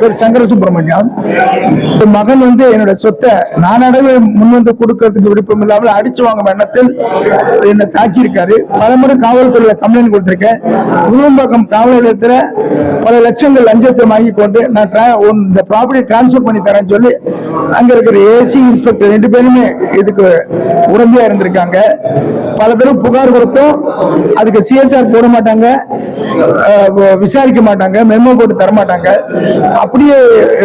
பேர் சங்கர சுப்பிரமணியம் என் மகன் வந்து என்னோட சொத்தை நானாகவே முன் வந்து கொடுக்கறதுக்கு விருப்பம் இல்லாமல் அடிச்சு வாங்கும் எண்ணத்தில் என்னை தாக்கியிருக்காரு. பலமுறை காவல்துறையில கம்ப்ளைண்ட் கொடுத்திருக்கேன். விழும்பக்கம் காவல் நிலையத்தில் பல லட்சங்கள் லஞ்சத்தை வாங்கி கொண்டு நான் இந்த ப்ராப்பர்ட்டி டிரான்ஸ்ஃபர் பண்ணி தரேன்னு சொல்லி அங்க இருக்கிற ஏசி இன்ஸ்பெக்டர் ரெண்டு பேருமே இதுக்கு உறுதியா இருந்திருக்காங்க. பல தடவை புகார் கொடுத்தோம் அதுக்கு சிஎஸ்ஆர் போட மாட்டாங்க. விசாரிக்க மாட்டாங்க. மெமோ போட்டு தர மாட்டாங்க. அப்படியே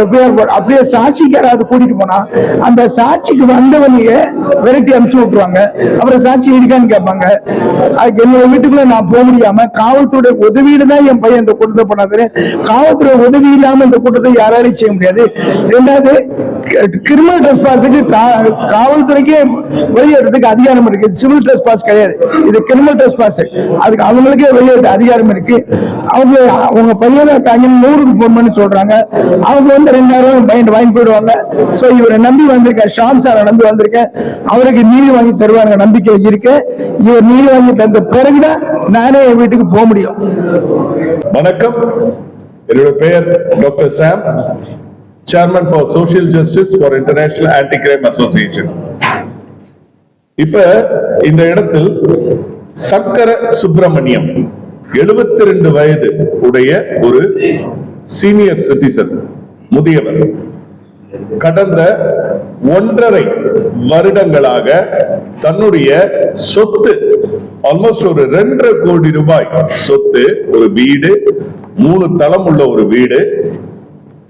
எஃப்ஐஆர் அப்படியே சாட்சிக்கு யாராவது கூட்டிட்டு போனா அந்த சாட்சிக்கு வந்தவனையே விரட்டி அனுப்பிச்சு விட்டுருவாங்க. அப்புறம் சாட்சி இருக்கான்னு கேட்பாங்க. அதுக்கு என்னோட வீட்டுக்குள்ள நான் போக முடியாம காவல்துறை உதவியில தான் என் பையன் இந்த கூட்டத்தை பண்ணாது. காவல்துறை உதவி இல்லாம இந்த கூட்டத்தை யாராலையும் செய்ய முடியாது. ரெண்டாவது கிரிமினல் ட்ரெஸ் பாஸுக்கு காவல்துறைக்கே வெளியேறதுக்கு அதிகாரம் இருக்கு. சிவில் ட்ரெஸ் பாஸ் கிடையாது. இது கிரிமினல் ட்ரெஸ்பாஸ் அதுக்கு அவங்களுக்கே வெளியேற்ற அதிகாரம் இருக்கு. அவங்க அவங்க பையனை தாங்கி நூறுக்கு ஃபோன் பண்ணி சொல்றாங்க. அவங்க வந்து ரெண்டாயிரம் பயன் வாங்கி போயிடுவாங்க. ஸோ இவரை நம்பி வந்திருக்கேன். ஷாம் சாரை நம்பி வந்திருக்கேன். அவருக்கு நீதி வாங்கி தருவாங்க நம்பிக்கை இருக்கு. இவர் நீதி வாங்கி தந்த பிறகுதான் நானே என் வீட்டுக்கு போக முடியும். வணக்கம். என்னோட பெயர் doctor Sam chairman for social justice for international anti crime association இப்ப இந்த இடத்தில் சக்கர சுப்பிரமணியம் 72 ரெண்டு வயது உடைய ஒரு சீனியர் சிட்டிசன் முதியவர். கடந்த ஒன்றரை வருடங்களாக தன்னுடைய சொத்து ஆல்மோஸ்ட் ஒரு ரெண்டரை கோடி ரூபாய் சொத்து ஒரு வீடு மூணு தளம் உள்ள ஒரு வீடு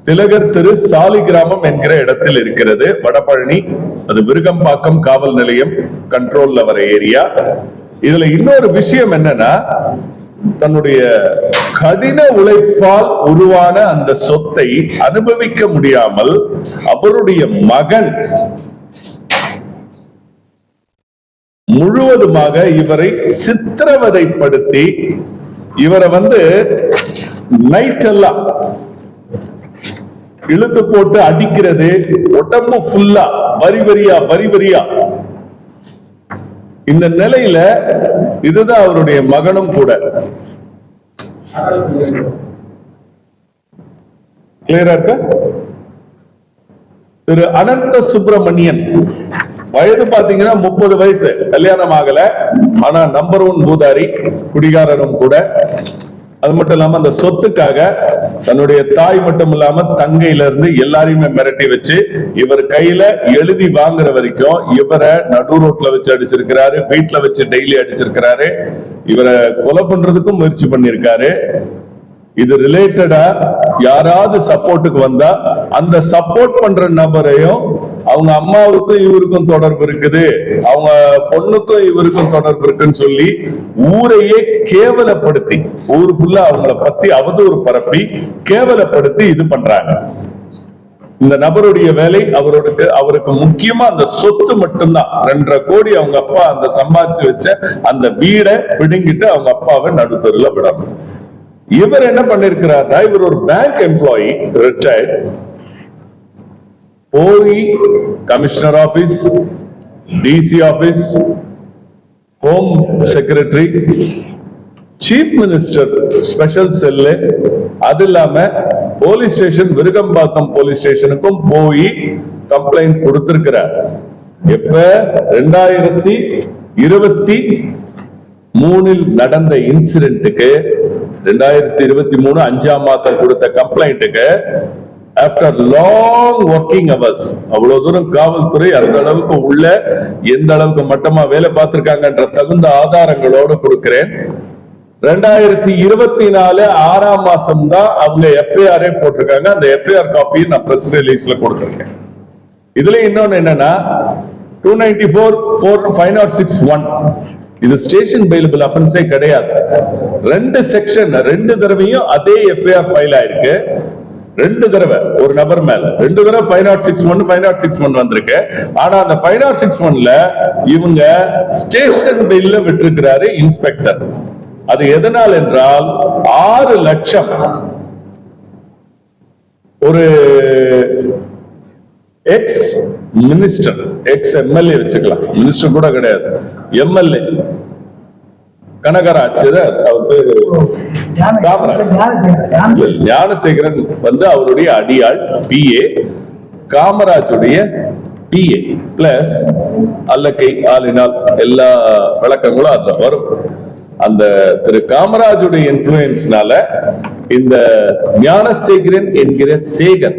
திலகர் திரு சாலிகிராமம் என்கிற இடத்தில் இருக்கிறது. வடபழனி அது விருகம்பாக்கம் காவல் நிலையம் கண்ட்ரோல்ல வர ஏரியா இதுல இன்னொரு விஷயம் என்னன்னா தன்னுடைய கடின உழைப்பால் உருவான அந்த சொத்தை அனுபவிக்க முடியாமல் அவருடைய மகன் முழுவதுமாக இவரை சித்திரவதைப்படுத்தி இவரை வந்து நைட் எல்லாம் இழுத்து போட்டு அடிக்கிறது உடம்பு ஃபுல்லா வரி வரியா வரி வரியா இந்த நிலையில இதுதான் அவருடைய மகனும் கூட. கிளியரா இருக்க? திரு அனந்த சுப்பிரமணியன். வயது பாத்தீங்கன்னா முப்பது வயசு. கல்யாணம் ஆகல. ஆனா நம்பர் ஒன் பூதாரி குடிகாரரும் கூட. அது மட்டும் இல்லாம அந்த சொத்துக்காக தன்னுடைய தாய் மட்டும் இல்லாம தங்கையில இருந்து எல்லாரையுமே மிரட்டி வச்சு இவர் கையில எழுதி வாங்குற வரைக்கும் இவரை நடு ரோட்ல வச்சு அடிச்சிருக்கிறாரு வீட்டுல வச்சு டெய்லி அடிச்சிருக்கிறாரு. இவரை கொலை பண்றதுக்கும் முயற்சி பண்ணிருக்காரு இது ரிலேட்டடா யாராவது சப்போர்ட்டுக்கு வந்தா அந்த சப்போர்ட் பண்ற நபரையும் அவங்க அம்மாவுக்கும் இவருக்கும் தொடர்பு இருக்குது. அவங்க பொண்ணுக்கும் இவருக்கும் தொடர்பு இருக்குன்னு சொல்லி ஊரையே கேவலப்படுத்தி ஊர் ஃபுல்லா அவங்கள பத்தி அவதூறு பரப்பி கேவலப்படுத்தி இது பண்றாங்க. இந்த நபருடைய வேலை அவருக்கு அவருக்கு முக்கியமா அந்த சொத்து மட்டும்தான். ரெண்டரை கோடி அவங்க அப்பா அந்த சம்பாதிச்சு வச்ச அந்த வீடை பிடுங்கிட்டு அவங்க அப்பாவை நடுத்தருல விடணும். இவர் என்ன பண்ணிருக்கிறார்னா இவர் ஒரு பேங்க் எம்ப்ளாயி ரிட்டையர்ட் போய் commissioner office DC office home secretary chief minister special cell அது இல்லாம போலீஸ் ஸ்டேஷன் விருகம்பாக்கம் போலீஸ் ஸ்டேஷனுக்கும் போய் கம்ப்ளைண்ட் கொடுத்திருக்கிறார். எப்ப? ரெண்டாயிரத்தி இருபத்தி மூணில் நடந்த இன்சிடென்ட்டுக்கு ரெண்டாயிரத்தி இருபத்தி மூணு அஞ்சாம் மாசம் கொடுத்த கம்ப்ளைண்ட்டுக்கு ஆஃப்டர் லாங் ஒர்க்கிங் அவர்ஸ் அவ்வளவு தூரம் காவல்துறை அந்த அளவுக்கு உள்ள எந்த அளவுக்கு மட்டமா வேலை பார்த்திருக்காங்கன்ற தகுந்த ஆதாரங்களோடு கொடுக்கிறேன். ரெண்டாயிரத்தி இருபத்தி நாலு ஆறாம் மாசம் தான் அவங்க எஃப்ஐஆரே போட்டிருக்காங்க. அந்த எஃப்ஐஆர் காப்பியை நான் பிரஸ் ரிலீஸ்ல கொடுத்துருக்கேன். இதுல இன்னொன்னு என்னன்னா two ninety four four five not six one இது ஸ்டேஷன் பெயிலபிள் அஃபென்ஸே கிடையாது. ரெண்டு செக்ஷன் ரெண்டு தடவையும் அதே எஃப்ஐஆர் ஃபைல் ஆயிருக்கு. ரெண்டு தடவை ஒரு நபர் மேல. ரெண்டு தடவை five not six one five not six one வந்திருக்கு. ஆனா அந்த ஃபைவ் நாட் சிக்ஸ் ஒன்ல இவங்க ஸ்டேஷன் பில்ல விட்டிருக்கிறாரு இன்ஸ்பெக்டர் அது எதனால் என்றால் ஆறு லட்சம் ஒரு எக்ஸ் மினிஸ்டர் எக்ஸ் எம்எல்ஏ வச்சுக்கலாம். மினிஸ்டர் கூட கிடையாது. எம்எல்ஏ கனகராஜ் அவர். ஞானசேகரன், வந்து அவருடைய அடியாள் பிஏ காமராஜுடைய பிஏ பிளஸ் அல்லக்கை ஆளினால் எல்லா விளக்கங்களும் அதுல வரும் அந்த திரு காமராஜுடைய இன்ஃபுளுயன்ஸ்னால இந்த ஞானசேகரன் என்கிற சேகர்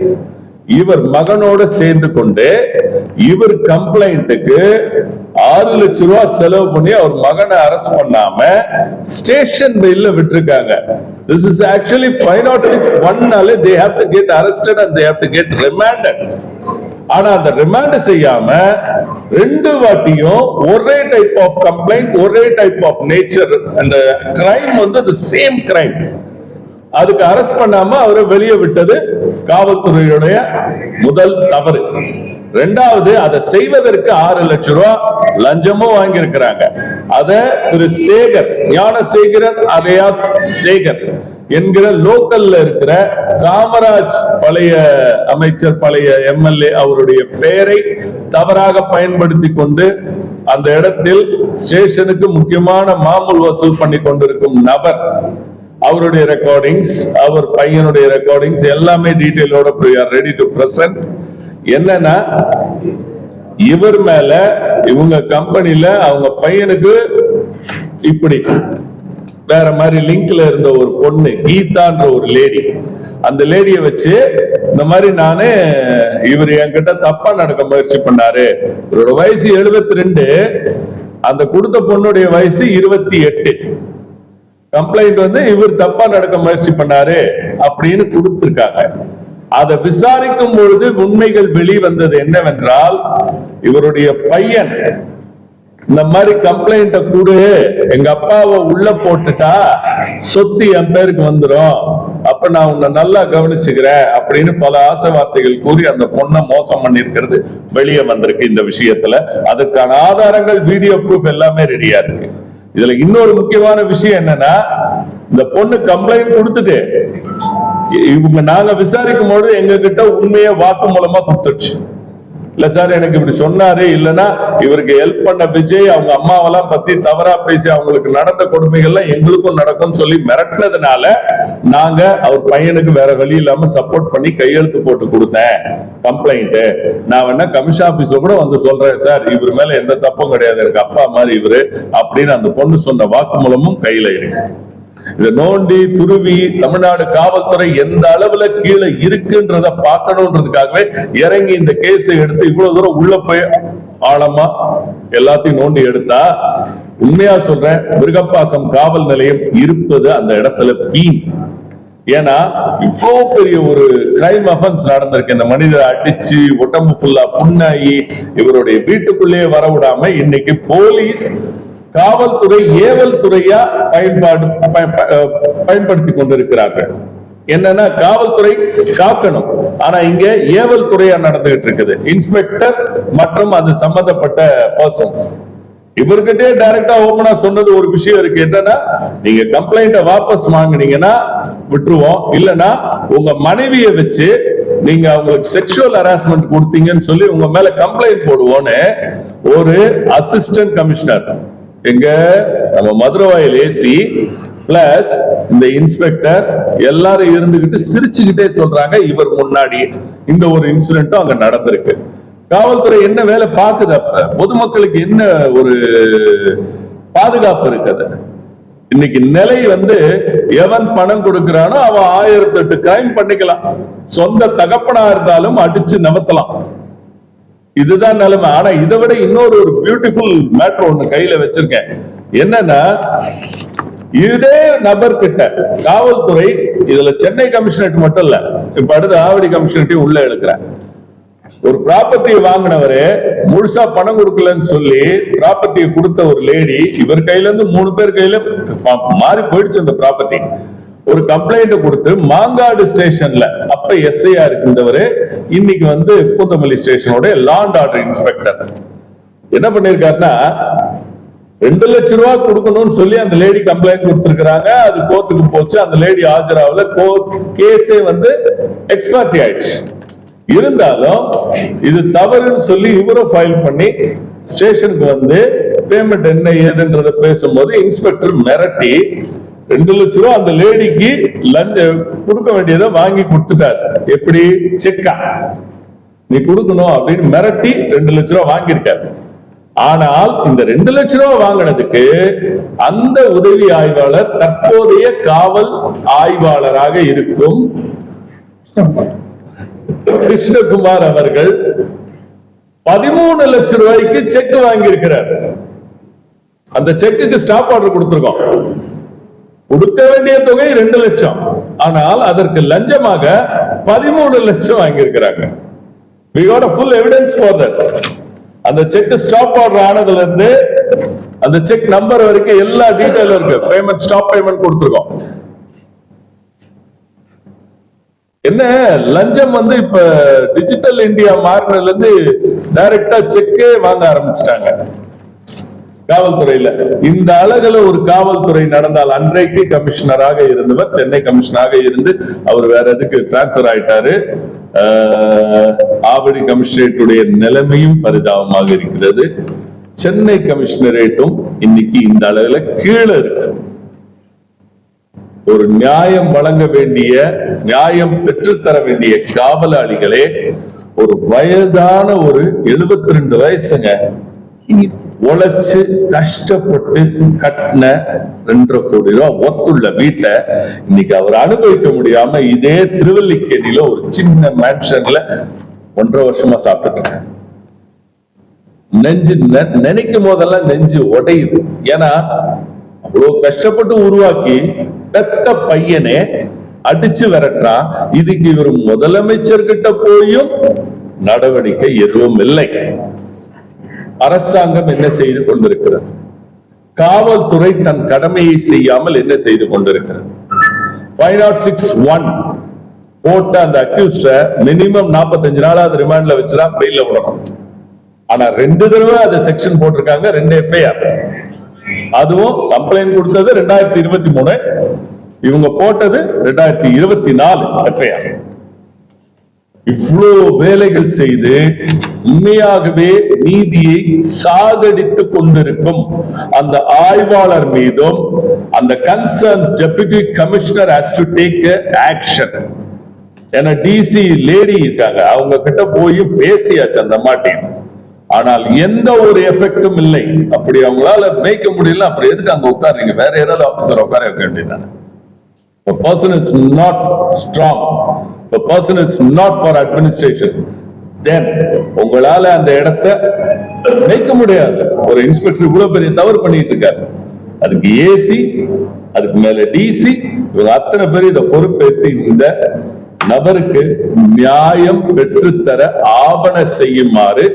இவர் மகனோட சேர்ந்து கொண்டு இவர் கம்ப்ளைண்ட்டுக்கு ஆறு லட்சம் ரூபாய் செலவு பண்ணி அவர் மகனை அரெஸ்ட் பண்ணாம ஸ்டேஷன் பெயில்ல விட்டுருக்காங்க. This is actually five not six ஒன்னாலே they have to get arrested and they have to get remanded ஆனா அந்த ரிமாண்ட் செய்யாம ரெண்டு வாட்டியும் ஒரே டைப் ஆஃப் கம்ப்ளைண்ட் ஒரே டைப் ஆஃப் நேச்சர் அந்த கிரைம் வந்து சேம் கிரைம் அதுக்கு அரெஸ்ட் பண்ணாம அவரை வெளியே விட்டது காவல்துறையுடைய முதல் தவறு. ரெண்டாவது அதை செய்வதற்கு ஆறு லட்சம் ரூபாய் லஞ்சமும் வாங்கி இருக்கிறாங்க அத திரு சேகர் ஞானசேகரன் அலையாஸ் சேகர் என்கிற லோக்கல்ல இருக்கிற காமராஜ் பழைய அமைச்சர் பழைய எம்எல்ஏ அவருடைய பெயரை தவறாக பயன்படுத்தி கொண்டு அந்த இடத்தில் ஸ்டேஷனுக்கு முக்கியமான மாமூல் வசூல் பண்ணி கொண்டிருக்கும் நபர் அவருடைய ரெக்கார்டிங்ஸ் அவர் பையனுடைய ரெக்கார்டிங்ஸ் எல்லாமே டீட்டெயிலோட ரெடி டு பிரசன்ட் என்னன்னா இவர் மேல இவங்க கம்பெனில அவங்க பையனுக்கு இப்படி வேற மாதிரி லிங்க்ல இருந்த ஒரு பொண்ணு கீதான்ற ஒரு லேடி அந்த லேடிய வச்சு இந்த மாதிரி நானு இவர் என்கிட்ட தப்பா நடக்க முயற்சி பண்ணாரு. இவரோட வயசு 72 ரெண்டு அந்த கொடுத்த பொண்ணுடைய வயசு இருபத்தி எட்டு. கம்ப்ளைண்ட் வந்து இவர் தப்பா நடக்க முயற்சி பண்ணாரு அப்படின்னு கொடுத்திருக்காங்க. அதை விசாரிக்கும் பொழுது உண்மைகள் வெளிவந்தது என்னவென்றால் இவருடைய பையன் இந்த மாதிரி கம்ப்ளைண்ட கூடு எங்க அப்பாவை உள்ள போட்டுட்டா சொத்து என் பேருக்கு வந்துடும் அப்ப நான் உன்னை நல்லா கவனிச்சுக்கிறேன் அப்படின்னு பல ஆசை வார்த்தைகள் கூறி அந்த பொண்ணை மோசம் பண்ணிருக்கிறது வெளியே வந்திருக்கு இந்த விஷயத்துல. அதுக்கான ஆதாரங்கள் வீடியோ ப்ரூஃப் எல்லாமே ரெடியா இருக்கு. இதுல இன்னொரு முக்கியமான விஷயம் என்னன்னா இந்த பொண்ணு கம்ப்ளைண்ட் கொடுத்துட்டு இவங்க நாங்க விசாரிக்கும் போது எங்க கிட்ட உண்மையை வாக்கு மூலமா கொடுத்துருச்சு. இல்ல சார் எனக்கு இப்படி சொன்னாரு இல்லைன்னா இவருக்கு ஹெல்ப் பண்ண விஜய் அவங்க அம்மாவெல்லாம் பத்தி தவறா பேசி அவங்களுக்கு நடந்த கொடுமைகள்லாம் எங்களுக்கும் நடக்கும்னு சொல்லி மிரட்டினதுனால நாங்க அவர் பையனுக்கு வேற வழி இல்லாம சப்போர்ட் பண்ணி கையெழுத்து போட்டு கொடுத்தேன் கம்ப்ளைண்ட் நான் வேணா கமிஷன் ஆபீஸ் கூட வந்து சொல்றேன் சார் இவர் மேல எந்த தப்பும் கிடையாது. எனக்கு அப்பா மாதிரி இவரு அப்படின்னு அந்த பொண்ணு சொன்ன வாக்குமூலமும் கையில இருக்கு. இதை நோண்டி துருவி தமிழ்நாடு காவல்துறை எந்த அளவுல கீழே இருக்குன்றத பார்க்கணுன்றதுக்காகவே இறங்கி இந்த கேஸை எடுத்து இவ்வளவு தூரம் உள்ள போய் ஆழமா எல்லாத்தையும் நோண்டி எடுத்தா உண்மையா சொல்றேன் மிருகப்பாக்கம் காவல் நிலையம் இருப்பது அந்த இடத்துல பீன் ஏன்னா இவ்வளவு பெரிய ஒரு கிரைம் அஃபென்ஸ் நடந்திருக்கு. இந்த மனிதரை அடிச்சு உடம்பு ஃபுல்லா புண்ணாகி இவருடைய வீட்டுக்குள்ளேயே வர விடாம இன்னைக்கு போலீஸ் காவல்துறை ஏவல் துறையா பயன்பாடு பய- பயன்படுத்தி கொண்டிருக்கிறார்கள். என்னன்னா காவல்துறை காக்கணும். ஆனா இங்க ஏவல் துறையா நடந்துகிட்டு இருக்குது. இன்ஸ்பெக்டர் மற்றும் அது சம்பந்தப்பட்ட பர்சன்ஸ் இவர்கிட்டே டைரக்டா ஓபனா சொன்னது ஒரு விஷயம் இருக்கு. என்னன்னா நீங்க கம்ப்ளைண்ட வாபஸ் வாங்குனீங்கன்னா விட்டுருவோம். இல்லனா உங்க மனைவியை வச்சு நீங்க அவங்களுக்கு செக்ஷுவல் ஹராஸ்மெண்ட் கொடுத்தீங்கன்னு சொல்லி உங்க மேல கம்ப்ளைண்ட் போடுவோன்னு ஒரு அசிஸ்டன்ட் கமிஷனர் எங்க? நம்ம மதுரவாயில் ஏசி பிளஸ் இந்த இன்ஸ்பெக்டர் எல்லாரும் இருந்துகிட்டு சிரிச்சுக்கிட்டே சொல்றாங்க இவர் முன்னாடி இந்த ஒரு இன்சிடென்ட்டும் அங்க நடந்திருக்கு. காவல்துறை என்ன வேலை பார்க்குது அப்ப? பொதுமக்களுக்கு என்ன ஒரு பாதுகாப்பு இருக்குது? இன்னைக்கு நிலை வந்து எவன் பணம் கொடுக்கிறானோ அவன் ஆயிரத்தி எட்டு கிரைம் பண்ணிக்கலாம். சொந்த தகப்பனா இருந்தாலும் அடிச்சு நவத்தலாம். இதுதான் நிலைமை. ஆனா இதை விட இன்னொரு ஒரு பியூட்டிஃபுல் மேட்ரு ஒண்ணு கையில வச்சிருக்கேன். என்னன்னா இதே நபர் கிட்ட காவல்துறை இதுல சென்னை கமிஷனரேட் மட்டும் இல்ல இப்ப அடுத்து ஆவடி கமிஷனரேட்டையும் உள்ள எடுக்கிறேன் ஒரு ப்ராப்பர்ட்டியை வாங்கினவரு முழுசா பணம் கொடுக்கலன்னு சொல்லி ப்ராப்பர்ட்டியை கொடுத்த ஒரு லேடி இவர் கையில இருந்து மூணு பேர் கையில மாறி போயிடுச்சு அந்த ப்ராப்பர்ட்டி ஒரு கம்ப்ளைண்ட் கொடுத்து மாங்காடு ஸ்டேஷன்ல அப்ப எஸ்ஐயா இருந்தவரு இன்னைக்கு வந்து பூந்தமல்லி ஸ்டேஷனோட லாண்ட் ஆர்டர் இன்ஸ்பெக்டர் என்ன பண்ணிருக்காருன்னா ரெண்டு லட்சம் ரூபாய் கொடுக்கணும்னு சொல்லி அந்த லேடி கம்ப்ளைண்ட் கொடுத்திருக்காங்க அது கோர்ட்டுக்கு போச்சு. அந்த லேடி ஆஜராகல. கோர்ட் கேஸே வந்து எக்ஸ்பர்ட்டி ஆயிடுச்சு. இருந்தாலும் இது தவறுன்னு சொல்லி இவரும் ஃபைல் பண்ணி ஸ்டேஷனுக்கு வந்து பேமெண்ட் என்ன ஏதுன்றத பேசும்போது இன்ஸ்பெக்டர் மிரட்டி ரெண்டு லட்சம் ரூபா அந்த லேடிக்கு லஞ்ச கொடுக்க வேண்டியதை வாங்கி கொடுத்துட்டாரு. எப்படி? செக்கா. நீ கொடுக்கணும் அப்படின்னு மிரட்டி ரெண்டு லட்ச ரூபா வாங்கியிருக்காரு. ஆனால் இந்த ரெண்டு லட்ச ரூபா வாங்கினதுக்கு அந்த உதவி ஆய்வாளர் தற்போதைய காவல் ஆய்வாளராக இருக்கும் கிருஷ்ணகுமார் அவர்கள் பதிமூணு லட்சம் ரூபாய்க்கு செக் வாங்கி இருக்கிறார் அந்த செக்குக்கு ஸ்டாப் ஆர்டர் கொடுத்திருக்கோம். கொடுக்க வேண்டிய தொகை ரெண்டு லட்சம். ஆனால் அதற்கு லஞ்சமாக பதிமூணு லட்சம் வாங்கியிருக்கிறாங்க. We got a full evidence அந்த செக் ஸ்டாப் ஆர்டர் ஆனதுல இருந்து அந்த செக் நம்பர் வரைக்கும் எல்லா டீட்டெயிலும் இருக்கு. பேமெண்ட் ஸ்டாப் பேமெண்ட் கொடுத்துருக்கோம். என்ன? லஞ்சம் வந்து இப்ப டிஜிட்டல் இந்தியா மாறினதுல இருந்து டைரக்டா செக்கே வாங்க ஆரம்பிச்சிட்டாங்க. காவல்துறையில. இந்த அழகுல ஒரு காவல்துறை நடந்தால் அன்றைக்கு கமிஷனராக இருந்தவர் சென்னை கமிஷனராக இருந்து அவர் வேற எதுக்கு டிரான்ஸ்பர் ஆயிட்டாரு. ஆவடி கமிஷனரேட்டுடைய நிலைமையும் பரிதாபமாக இருக்கிறது. சென்னை கமிஷனரேட்டும் இன்னைக்கு இந்த அளவுல கீழே இருக்கு. ஒரு நியாயம் வழங்க வேண்டிய நியாயம் பெற்றுத்தர வேண்டிய காவலாளிகளே ஒரு வயதான ஒரு 72 ரெண்டு வயசுங்க. உழைச்சு கஷ்டப்பட்டு கட்டின ரெண்டரை கோடி ரூபாய் ஒத்துள்ள வீட்டை இன்னைக்கு அவர் அனுபவிக்க முடியாம இதே திருவல்லிக்கேணியில ஒரு சின்ன மேன்ஷன்ல ஒன்றரை வருஷமா சாப்பிட்டுட்டு நெஞ்சு நினைக்கும் போதெல்லாம் நெஞ்சு உடையுது. ஏன்னா அவ்வளவு கஷ்டப்பட்டு உருவாக்கி பெத்த பையனே அடிச்சு விரட்டுறான். இதுக்கு இவர் முதலமைச்சர்கிட்ட போயும் நடவடிக்கை எதுவும் இல்லை. அரசாங்கம் என்ன செய்து கொண்டிருக்கிறது? காவல்துறை தன் கடமையை செய்யாமல் என்ன செய்து கொண்டிருக்கிறது? ஃபைவ் நாட் சிக்ஸ் ஒன் போட்ட அந்த அக்யூஸ்ட மினிமம் 45 நாளாவது ரிமாண்ட்ல வச்சுதான் பெயில விடணும். ஆனா ரெண்டு தடவை அது செக்ஷன் போட்டிருக்காங்க ரெண்டு எஃப்ஐஆர் அதுவும் கம்ப்ளைண்ட் கொடுத்தது ரெண்டாயிரத்தி இருபத்தி மூணு இவங்க போட்டது ரெண்டாயிரத்தி இருபத்தி நாலு எஃப்ஐஆர் இவ்வளோ வேலைகள் செய்து உண்மையாகவே நீதியை சாகடித்து கொண்டிருக்கும் அந்த ஆய்வாளர் மீதும் அந்த concern deputy commissioner has to take action ஏன்னா டிசி லேடி இருக்காங்க. அவங்க கிட்ட போய் பேசியாச்சு அந்த மாட்டேன். ஆனால் எந்த ஒரு எஃபெக்டும் இல்லை. அப்படி அவங்களால மேய்க்க முடியல. அப்புறம் எதுக்கு அங்க உட்காருங்க வேற யாராவது ஆபீசர் உட்கார வைக்க வேண்டியதானே person is not strong strong. Person is not for administration. உங்களால அந்த இடத்தை நினைக்க முடியாது ஒரு இன்ஸ்பெக்டர் இவ்வளவு பெரிய தவறு பண்ணிட்டு இருக்காரு அதுக்கு ஏசி அதுக்கு மேல டிசி இவங்க அத்தனை பேர் இதை பொறுப்பேற்று இந்த நபருக்கு நியாயம் பெற்றுத்தர ஆவண செய்யுமாறு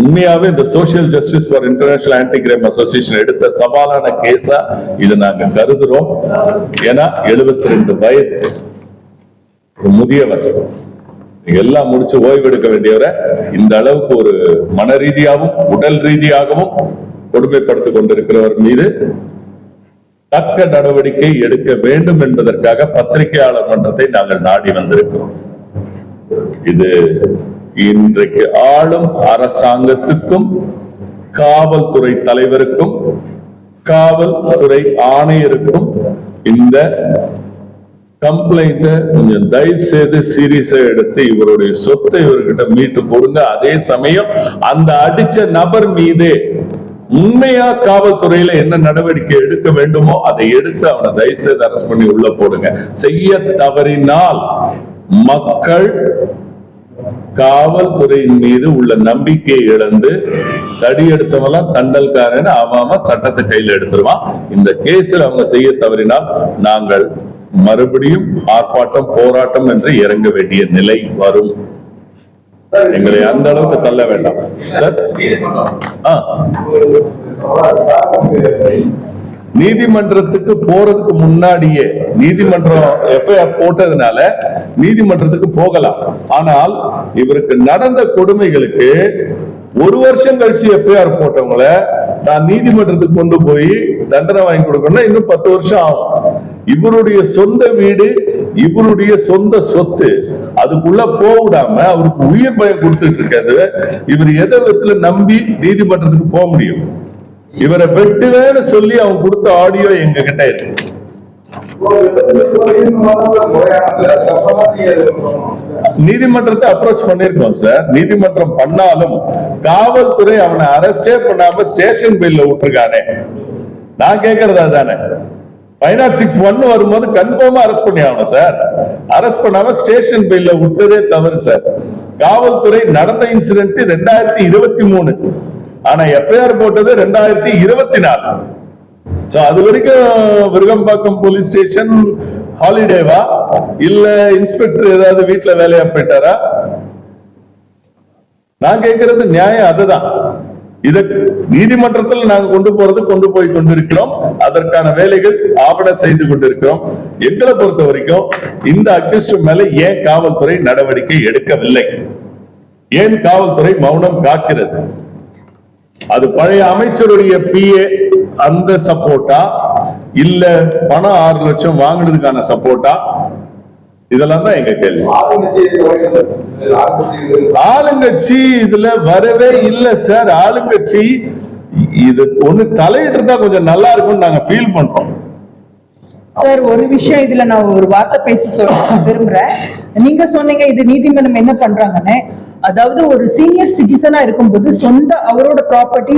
உண்மையாவே இந்த social justice for international anti crime association எடுத்த சவாலான கேஸா இதை நாங்க கருதுறோம். ஏன்னா 72 ரெண்டு வயது. ஒரு முதியவர். எல்லாம் முடிச்சு ஓய்வெடுக்க வேண்டியவரை இந்த அளவுக்கு ஒரு மன ரீதியாகவும் உடல் ரீதியாகவும் கொடுமைப்படுத்திக் கொண்டிருக்கிறவர் மீது தக்க நடவடிக்கை எடுக்க வேண்டும் என்பதற்காக பத்திரிகையாளர் மன்றத்தை நாங்கள் நாடி வந்திருக்கிறோம். இது இன்றைக்கு ஆளும் அரசாங்கத்துக்கும் காவல்துறை தலைவருக்கும் காவல்துறை ஆணையருக்கும் இந்த கம்ப்ளைண்ட கொஞ்சம் தயவு செய்து சீரியஸா எடுத்து இவருடைய சொத்தை இவர்கிட்ட மீட்டு கொடுங்க. அதே சமயம் அந்த அடிச்ச நபர் மீது உண்மையா காவல்துறையில என்ன நடவடிக்கை எடுக்க வேண்டுமோ அதை எடுத்து அவனை தயவு செய்து அரசு பண்ணி உள்ள போடுங்க. செய்ய தவறினால் மக்கள் காவல்துறையின் மீது உள்ள நம்பிக்கையை இழந்து தடி எடுத்தவெல்லாம் தண்டல்காரன் ஆவாம சட்டத்தை கையில் எடுத்துருவான். இந்த கேஸில் அவங்க செய்ய தவறினால் நாங்கள் மறுபடியும் ஆர்ப்பாட்டம் போராட்டம் என்று இறங்க வேண்டிய நிலை வரும். எங்களை அந்த அளவுக்கு தள்ள வேண்டாம். சார்? ஆ. நீதிமன்றத்துக்கு போறதுக்கு முன்னாடியே நீதிமன்றம் எஃப்ஐஆர் போட்டதுனால நீதிமன்றத்துக்கு போகலாம். ஆனால் இவருக்கு நடந்த கொடுமைகளுக்கு ஒரு வருஷம் கழிச்சு எஃப்ஐஆர் போட்டவங்கள நான் நீதிமன்றத்துக்கு கொண்டு போய் தண்டனை வாங்கி கொடுக்கணும்னா இன்னும் பத்து வருஷம் ஆகும். இவருடைய சொந்த வீடு இவருடைய சொந்த சொத்து அதுக்குள்ள போவிடாம அவருக்கு உயிர் பயம் கொடுத்துட்டு இருக்காது இவர் எதை விதத்துல நம்பி நீதிமன்றத்துக்கு போக முடியும்? இவரை வெட்டுவேன்னு சொல்லி அவன் கொடுத்த ஆடியோ எங்க கிட்ட இருக்கு. நீதிமன்றத்தை அப்ரோச் பண்ணிருக்கோம் சார் நீதிமன்றம் பண்ணாலும் காவல்துறை அவனை அரெஸ்டே பண்ணாம ஸ்டேஷன் பெயில்ல விட்டுருக்கானே. நான் கேக்குறதா தானே ஃபைவ் நாட் சிக்ஸ் ஒன்னு வரும்போது கன்ஃபார்மா அரெஸ்ட் பண்ணி ஆகணும் சார் அரெஸ்ட் பண்ணாம ஸ்டேஷன் பெயில்ல விட்டதே தவறு சார் காவல்துறை நடந்த இன்சிடென்ட் ரெண்டாயிரத்தி இருபத்தி மூணு. ஆனா எஃப்ஐஆர் போட்டது ரெண்டாயிரத்தி இருபத்தி நாலு. சோ அது வரைக்கும் விருகம்பாக்கம் போலீஸ் ஸ்டேஷன் ஹாலிடேவா இல்ல இன்ஸ்பெக்டர் ஏதாவது வீட்டுல வேலையா போயிட்டாரா? நான் கேட்கறது நியாயம் அதுதான். இத நீதிமன்றத்தில் நாங்க கொண்டு போறது கொண்டு போய் கொண்டிருக்கிறோம். அதற்கான வேலைகள் ஆவண செய்து கொண்டிருக்கிறோம். எங்களை பொறுத்த வரைக்கும் இந்த அக்யூஸ்ட் மேல ஏன் காவல்துறை நடவடிக்கை எடுக்கவில்லை? ஏன் காவல்துறை மௌனம் காக்கிறது? அது பழைய அமைச்சருடைய பிஏ அந்த சப்போர்ட்டா இல்ல பணம் ஆறு லட்சம் வாங்குனதுக்கான சப்போர்ட்டா இதெல்லாம் தான் எங்க கேள்வி. ஆளுங்கட்சி இதுல வரவே இல்ல சார். ஆளுங்கட்சி இது ஒண்ணு தலையிட்டு இருந்தா கொஞ்சம் நல்லா இருக்கும்னு நாங்க ஃபீல் பண்றோம். சார் ஒரு விஷயம் இதுல நான் ஒரு வார்த்தை பேச சொல்ல விரும்புறேன். நீங்க சொன்னீங்க இது நீதிமன்றம் என்ன பண்றாங்கன்னு. அதாவது ஒரு சீனியர் சிட்டிசனா இருக்கும்போது சொந்த அவரோட ப்ராப்பர்ட்டி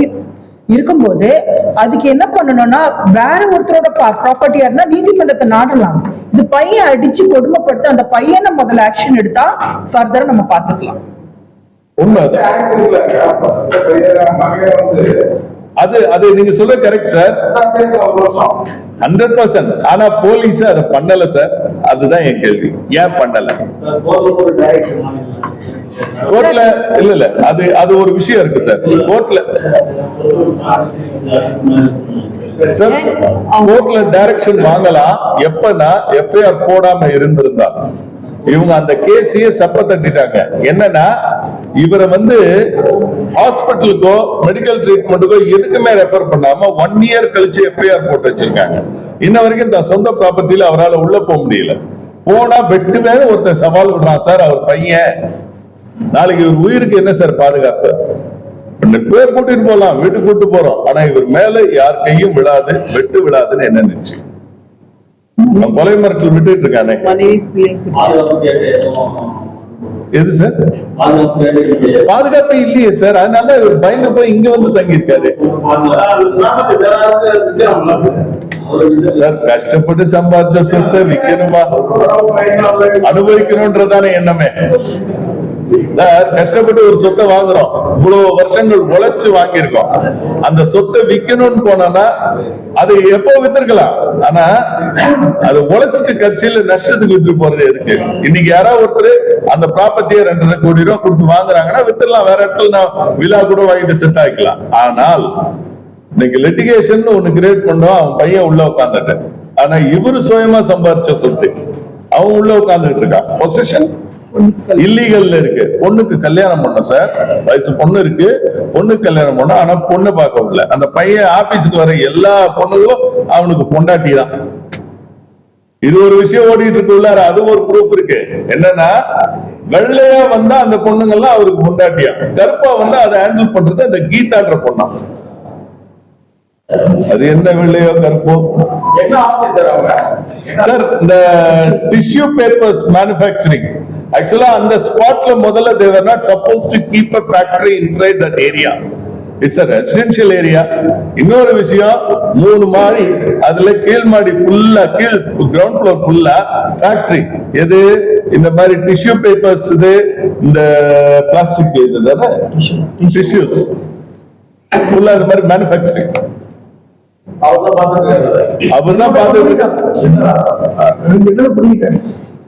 இருக்கும்போது அதுக்கு என்ன பண்ணணும்னா வேற ஒருத்தரோட ப்ராப்பர்ட்டியா இருந்தா நீதிமன்றத்தை நாடலாம். இது பையன் அடிச்சு கொடுமைப்படுத்த அந்த பையனை முதல்ல ஆக்ஷன் எடுத்தா ஃபர்தரா நம்ம பாத்துக்கலாம். அது. அது நீங்க சொல்ல கரெக்ட் சார் ஹண்ட்ரட் பர்சன்ட் ஆனா போலீஸ் அதை பண்ணல சார் அதுதான் என் கேள்வி. ஏன் பண்ணல? கோர்ட்ல இல்ல இல்ல. அது அது ஒரு விஷயம் இருக்கு சார் கோர்ட்ல சார் கோர்ட்ல டைரக்ஷன் வாங்கலாம். எப்பனா எஃப்ஐஆர் போடாம இருந்திருந்தா. இவங்க அந்த கேஸையே சப்ப தட்டிட்டாங்க. என்னன்னா இவரை வந்து ஹாஸ்பிட்டலுக்கோ மெடிக்கல் ட்ரீட்மெண்ட்டுக்கோ எதுக்குமே ரெஃபர் பண்ணாம ஒன் இயர் கழிச்சு எஃப்ஐஆர் போட்டு வச்சிருக்காங்க. இன்ன வரைக்கும் தான் சொந்த ப்ராப்பர்ட்டியில அவரால் உள்ள போக முடியல. போனா வெட்டுவேன்னு ஒருத்தன் சவால் விடுறான். சார் அவர் பையன். நாளைக்கு இவர் உயிருக்கு என்ன சார் பாதுகாப்பு? ரெண்டு பேர் கூட்டிட்டு போலாம். வீட்டுக்கு கூட்டு போறோம். ஆனா இவர் மேல யார் கையும் விழாது வெட்டு விழாதுன்னு என்ன நினைச்சு? அவன் கொலை மிரட்டல் விட்டுட்டு இருக்கானே. எது சார்? பாதுகாப்பு இல்லையே சார். அதனால இவர் பயந்து போய் இங்க வந்து தங்கி இருக்காரு சார் கஷ்டப்பட்டு சம்பாதிச்ச சொத்தை விக்கணுமா? அனுபவிக்கணும்ன்றதான எண்ணமே. கஷ்டப்பட்டு ஒரு சொத்தை வாங்குறோம். இவ்வளவு வருஷங்கள் உழைச்சு வாங்கியிருக்கோம். அந்த சொத்தை விக்கணும்னு போனோம்னா அது எப்போ வித்திருக்கலாம்? ஆனா அது உழைச்சிட்டு கட்சியில நஷ்டத்துக்கு வித்து போறது எதுக்கு? இன்னைக்கு யாராவது ஒருத்தர் அந்த ப்ராப்பர்ட்டியை ரெண்டரை கோடி ரூபாய் கொடுத்து வாங்குறாங்கன்னா வித்துடலாம். வேற இடத்துல நான் விழா கூட வாங்கிட்டு செட் ஆகிக்கலாம். ஆனால் இன்னைக்கு லிட்டிகேஷன் ஒண்ணு கிரியேட் பண்ணோம். அவன் பையன் உள்ள உட்காந்துட்டு ஆனா இவரு சுயமா சம்பாரிச்ச சொத்து. அவன் உள்ள உட்கார்ந்துட்டு இருக்கான். பொசிஷன் இல்லீகல்ல இருக்கு. பொண்ணுக்கு கல்யாணம் பண்ண சார் வயசு பொண்ணு இருக்கு. பொண்ணுக்கு கல்யாணம் பண்ண ஆனா பொண்ணு பார்க்க முடியல அந்த பையன் ஆபீஸுக்கு வர எல்லா பொண்ணுகளும் அவனுக்கு பொண்டாட்டி தான். இது ஒரு விஷயம் ஓடிட்டு இருக்கு உள்ளார. அது ஒரு ப்ரூஃப் இருக்கு. என்னன்னா வெள்ளையா வந்தா அந்த பொண்ணுங்கெல்லாம் அவருக்கு பொண்டாட்டியா? கருப்பா வந்தா அதை ஹேண்டில் பண்றது அந்த கீதான்ற பொண்ணா? அது என்ன வெள்ளையோ கருப்போ? சார் இந்த டிஷ்யூ பேப்பர்ஸ் மேனுஃபேக்சரிங் ஆக்சுவலா அந்த ஸ்பாட்ல முதல்ல they are not supposed to keep a factory inside that area it's a residential area இன்னொரு விஷயம் மூணு மாடி அதுல கீழ் மாடி ஃபுல்லா கீழ் கிரவுண்ட் ஃப்ளோர் ஃபுல்லா ஃபேக்டரி எது? இந்த மாதிரி டிஷ்யூ பேப்பர்ஸ் இது இந்த பிளாஸ்டிக் இது தானே? டிஷ்யூஸ் ஃபுல்லா இந்த மாதிரி மேனுஃபேக்சரிங் அவர் தான் பார்த்துட்டு புரியுது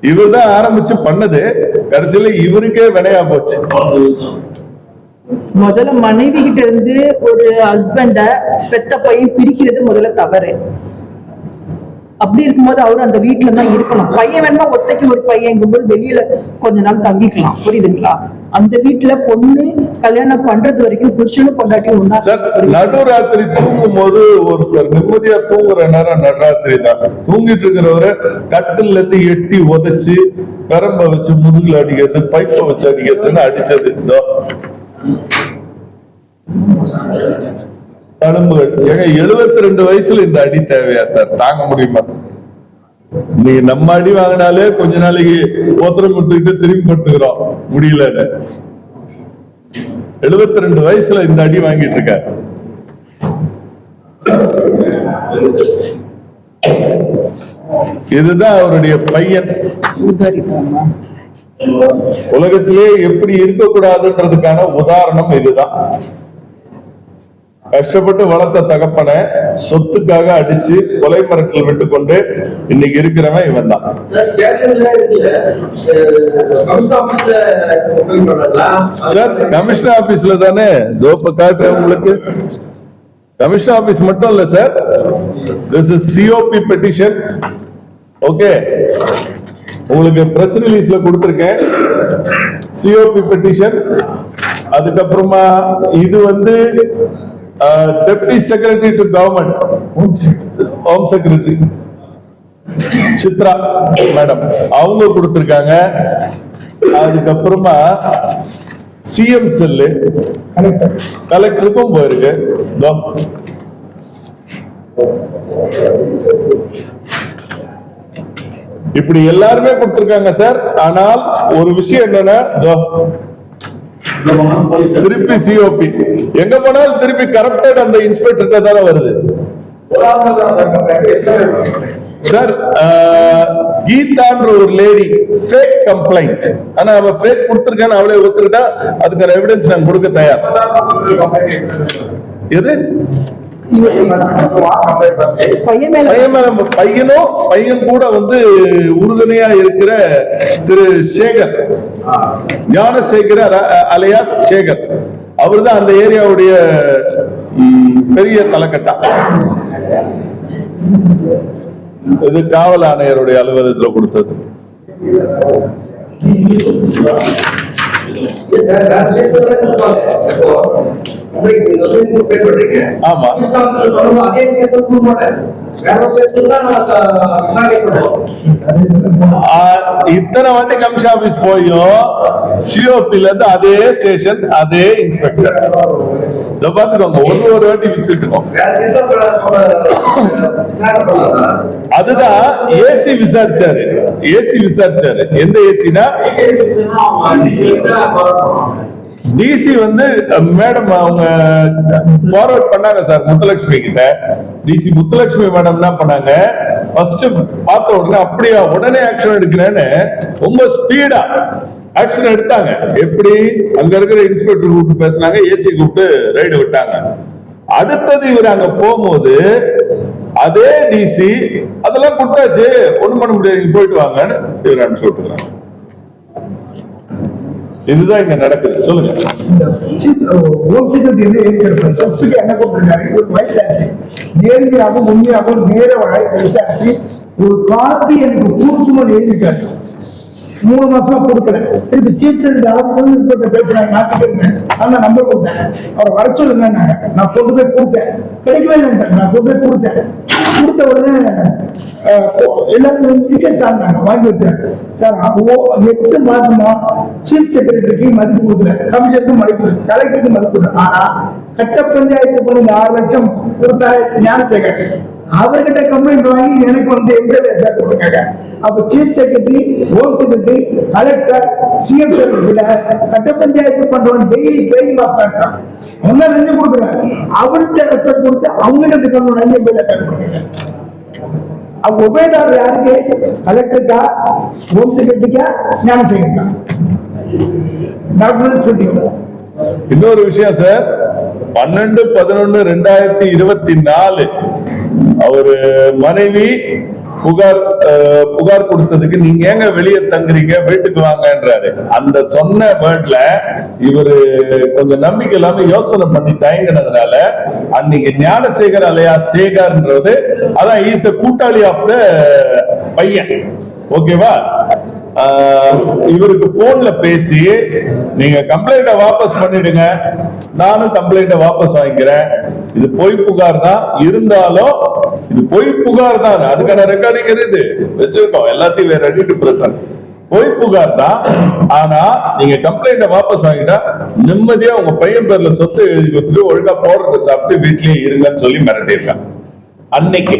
இவர் தான் ஆரம்பிச்சு பண்ணது. கடைசியில இவருக்கே வினையா போச்சு. முதல்ல மனைவி கிட்ட இருந்து ஒரு ஹஸ்பண்ட பெத்த பையன் பிரிக்கிறது முதல்ல தவறு. அப்படி இருக்கும்போது அவரு அந்த வீட்டுல தான் இருக்கணும். பையன் வேணா ஒத்தைக்கு ஒரு பையங்கும்போது வெளியில கொஞ்ச நாள் தங்கிக்கலாம். புரியுதுங்களா? அந்த வீட்டுல பொண்ணு கல்யாணம் பண்றது வரைக்கும் புருஷனும் பொண்டாட்டி சார் நடுராத்திரி தூங்கும் போது ஒருத்தர் நிம்மதியா தூங்குற நேரம் நடுராத்திரி தான். தூங்கிட்டு இருக்கிறவரை கட்டில்ல இருந்து எட்டி உதைச்சு பெரம்ப வச்சு முதுகுல அடிக்கிறது பைப்பை வச்சு அடிக்கிறதுன்னு அடிச்சது. இதோ. தழும்புகள் ஏங்க எழுபத்தி ரெண்டு வயசுல இந்த அடி தேவையா சார்? தாங்க முடியுமா? நீ நம்ம அடி வாங்கினாலே கொஞ்ச நாளைக்கு ஓத்திரம் கொடுத்துக்கிட்டு திரும்பி படுத்துக்கிறோம். முடியலன்னு. எழுபத்தி ரெண்டு வயசுல இந்த அடி வாங்கிட்டு இருக்க. இதுதான் அவருடைய பையன். உலகத்திலே எப்படி இருக்கக்கூடாதுன்றதுக்கான உதாரணம் இதுதான். கஷ்டப்பட்டு வளர்த்த தகப்பனை சொத்துக்காக அடிச்சு கொலை மரத்தில் விட்டு கொண்டு இன்னைக்கு இருக்கிறவன் இவன் தான் சார் கமிஷனர் ஆபீஸ்ல தானே தோப்ப காட்டுறேன் உங்களுக்கு. கமிஷனர் ஆபீஸ் மட்டும் இல்ல sir. This is COP petition okay உங்களுக்கு பிரஸ் ரிலீஸ்ல கொடுத்திருக்கேன். சிஓபி பெட்டிஷன் அதுக்கப்புறமா இது வந்து deputy secretary to government home secretary Chitra madam அவங்க கொடுத்திருக்காங்க. அதுக்கப்புறமா சிஎம் செல்லு. கலெக்டர் கலெக்டருக்கும் போயிருக்கு. இப்படி எல்லாருமே கொடுத்திருக்காங்க சார் ஆனால் ஒரு விஷயம் என்னன்னா. திருப்பி சிஓபி எங்க போனாலும் திருப்பி கரப்டட் அந்த இன்ஸ்பெக்டர் தானே வருது. சார் கீதான்ற ஒரு லேடி ஃபேக் கம்ப்ளைண்ட் ஆனா அவ ஃபேக் கொடுத்திருக்கான்னு அவளே ஒத்துக்கிட்டா அதுக்கான எவிடன்ஸ் நான் கொடுக்க தயார். எது? பையனும் பையன் கூட வந்து உறுதுணையா இருக்கிற திரு சேகர். ஞானசேகர் அ- அலியாஸ் சேகர். அவர்தான் அந்த ஏரியாவுடைய பெரிய தலைக்கட்டா. இது காவல் ஆணையருடைய அலுவலகத்துல கொடுத்தது. ஆமா. இத்தனை வாட்டி கமிஷன் ஆபீஸ் போயும் சிஓபில இருந்து அதே ஸ்டேஷன் அதே இன்ஸ்பெக்டர் இத பாத்துக்கோங்க ஒரு ஒரு வாட்டி விசிட் இருக்கும் வேற ஸ்டேஷன் விசாரணை பண்ணலாம் அதுதான் ஏசி விசாரிச்சாரு. ஏசி விசாரிச்சாரு. எந்த ஏசினா டிசி வந்து மேடம் அவங்க ஃபார்வர்ட் பண்ணாங்க சார் முத்துலட்சுமி கிட்ட. டிசி முத்துலட்சுமி மேடம் என்ன பண்ணாங்க. ஃபர்ஸ்ட் பார்த்த உடனே அப்படியா உடனே ஆக்ஷன் எடுக்கிறேன்னு ரொம்ப ஸ்பீடா ஆக்ஷன் எடுத்தாங்க. எப்படி? அங்க இருக்கிற இன்ஸ்பெக்டர் கூப்பிட்டு பேசினாங்க ஏசி கூப்பிட்டு ரைடு விட்டாங்க. அடுத்தது இவர் அங்க போகும்போது அதே டிசி அதெல்லாம் கொடுத்தாச்சு. ஒண்ணும் பண்ண முடியாது போயிட்டு வாங்கன்னு இவர் அனுப்பிச்சு விட்டுக்கிறாங்க. இதுதான் இங்க நடக்குது. சொல்லுங்க. இந்த ஹோம் என்ன வயசாச்சு நேர்மையாகவும் உண்மையாகவும் நேர வழக்கு விசாரிச்சு ஒரு காப்பி எனக்கு கொடுக்கணும்னு எழுதிட்டாரு மூணு மாசமா கொடுக்கல. திருப்பி சீஃப் செக்ரட்டரி ஆஃபீஸ் இன்ஸ்பெக்டர் பேசுறாங்க நான் இருந்தேன் ஆனா நம்பர் கொடுத்தேன். அவரை வர சொல்லுங்க நான் கொண்டு போய் கொடுத்தேன். கிடைக்கவே இல்லை நான் கொண்டு போய் கொடுத்தேன். கொடுத்த உடனே அஹ், எல்லாரும் சார் ஆனாங்க வாங்கி வச்சேன். சார் அப்போ எட்டு மாசமா சீஃப் செக்ரட்டரிக்கு மதிப்பு கொடுக்கல. கமிஷனருக்கு மதிப்பு கலெக்டருக்கு மதிப்பு கொடுக்கல. ஆனா கட்ட பஞ்சாயத்து பண்ணி ஆறு லட்சம் கொடுத்தாரு ஞானசேகர். அவர்கிட்ட கம்ப்ளைண்ட் வாங்கி எனக்கு வந்து எம்எல்ஏ கொடுக்காங்க? அப்ப chief secretary home secretary collector CM secretary கட்ட பஞ்சாயத்து பண்றவன் டெய்லி பெயின் மாஸ்டர் இருக்கான் அவங்க லஞ்சம் கொடுக்குறாங்க அவர்கிட்ட ரெஸ்பெக்ட் கொடுத்து அவங்ககிட்ட கம்ப்ளைண்ட் வாங்கி எம்எல்ஏ கொடுக்குறாங்க அப்ப உபயதாரர் யாருக்கு? கலெக்டருக்கா ஹோம் செக்ரட்டரிக்கா ஞானசேகருக்கா டாக்டர் சொல்லிட்டு இன்னொரு விஷயம் சார் பன்னெண்டு பதினொன்னு ரெண்டாயிரத்தி இருபத்தி நாலு. அவரு மனைவி புகார் புகார் கொடுத்ததுக்கு நீங்க ஏங்க வெளியே தங்குறீங்க? வீட்டுக்கு வாங்கன்றாரு. அந்த சொன்ன வேர்ட்ல இவரு கொஞ்சம் நம்பிக்கை இல்லாம யோசனை பண்ணி தயங்கினதுனால அன்னைக்கு ஞானசேகர் அலையா சேகர்ன்றது அதான் இஸ் த கூட்டாளி ஆஃப் த பையன். ஓகேவா இவருக்கு போன்ல பேசி நீங்க கம்ப்ளைண்ட வாபஸ் பண்ணிடுங்க. நானும் கம்ப்ளைண்ட வாபஸ் வாங்கிக்கிறேன். இது பொய் புகார் தான். இருந்தாலும் இது பொய் புகார் தான். அதுக்கான ரெக்கார்டிங் இருக்குது. வச்சிருக்கோம். எல்லாத்தையும் ரெடி டு பிரசன்ட் பொய் புகார் தான். ஆனா நீங்க கம்ப்ளைண்ட வாபஸ் வாங்கிட்டா நிம்மதியா உங்க பையன் பேர்ல சொத்து எழுதி கொடுத்துட்டு ஒழுங்கா போடுறத சாப்பிட்டு வீட்லயே இருங்கன்னு சொல்லி மிரட்டியிருக்கான். அன்னைக்கு.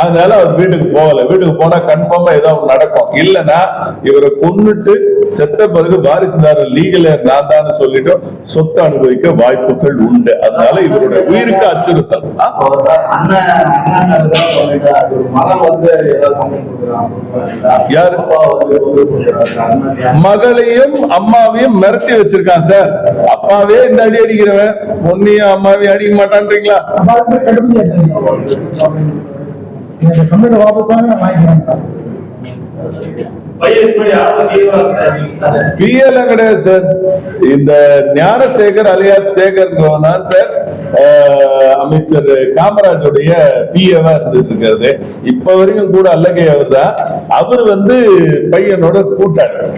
அதனால அவர் வீட்டுக்கு போகல. வீட்டுக்கு போனா கன்ஃபார்மா ஏதோ நடக்கும். இல்லைன்னா இவரை கொண்டுட்டு செத்த பிறகு வாரிசுதாரர் லீகல நான் தான் சொல்லிட்டு சொத்து அனுபவிக்க வாய்ப்புகள் உண்டு. அதனால இவருடைய உயிருக்கு அச்சுறுத்தல். யாரு? மகளையும் அம்மாவையும் மிரட்டி வச்சிருக்கான் சார். அப்பாவே இந்த அடி அடிக்கிறவன். பொண்ணையும் அம்மாவையும் அடிக்க மாட்டான்றீங்களா? இந்த கம்ப்ளைண்ட் வாபஸ் வாங்க நான் வாங்கிக்கிறேன். கிடையாது சார் இந்த ஞானசேகர் அலியா சேகர் தான் சார் அமைச்சர் காமராஜுடைய பிஏவா இருந்துட்டு இருக்கிறது இப்ப வரைக்கும் கூட அல்லகை அவர் தான் அவர் வந்து பையனோட கூட்டாளர்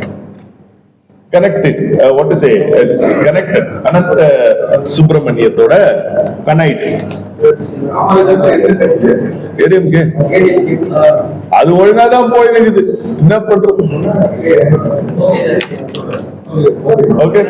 connected what it's connected Anantha சுப்பிரமணியத்தோட ADMK அது ஒழுங்கா தான் போயிருக்குது என்ன பண்றது? ஓகே